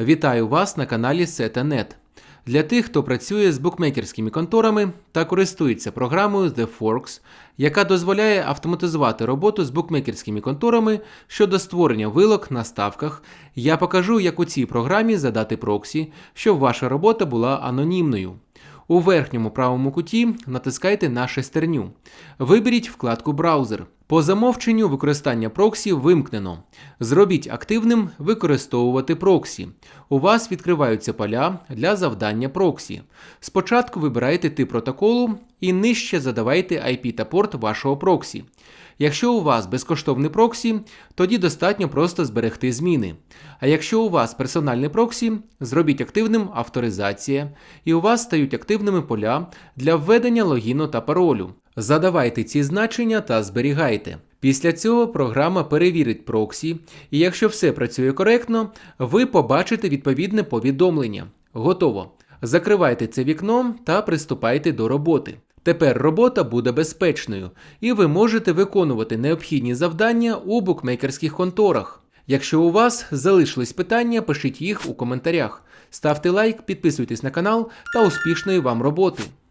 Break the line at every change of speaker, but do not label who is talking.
Вітаю вас на каналі Seta.net. Для тих, хто працює з букмекерськими конторами та користується програмою TheForks, яка дозволяє автоматизувати роботу з букмекерськими конторами щодо створення вилок на ставках, я покажу, як у цій програмі задати проксі, щоб ваша робота була анонімною. У верхньому правому куті натискайте на шестерню. Виберіть вкладку Браузер. По замовченню використання проксі вимкнено. Зробіть активним використовувати проксі. У вас відкриваються поля для завдання проксі. Спочатку вибирайте тип протоколу і нижче задавайте IP та порт вашого проксі. Якщо у вас безкоштовний проксі, тоді достатньо просто зберегти зміни. А якщо у вас персональний проксі, зробіть активним авторизація, і у вас стають активними поля для введення логіну та паролю. Задавайте ці значення та зберігайте. Після цього програма перевірить проксі, і якщо все працює коректно, ви побачите відповідне повідомлення. Готово. Закривайте це вікно та приступайте до роботи. Тепер робота буде безпечною, і ви можете виконувати необхідні завдання у букмекерських конторах. Якщо у вас залишились питання, пишіть їх у коментарях. Ставте лайк, підписуйтесь на канал та успішної вам роботи!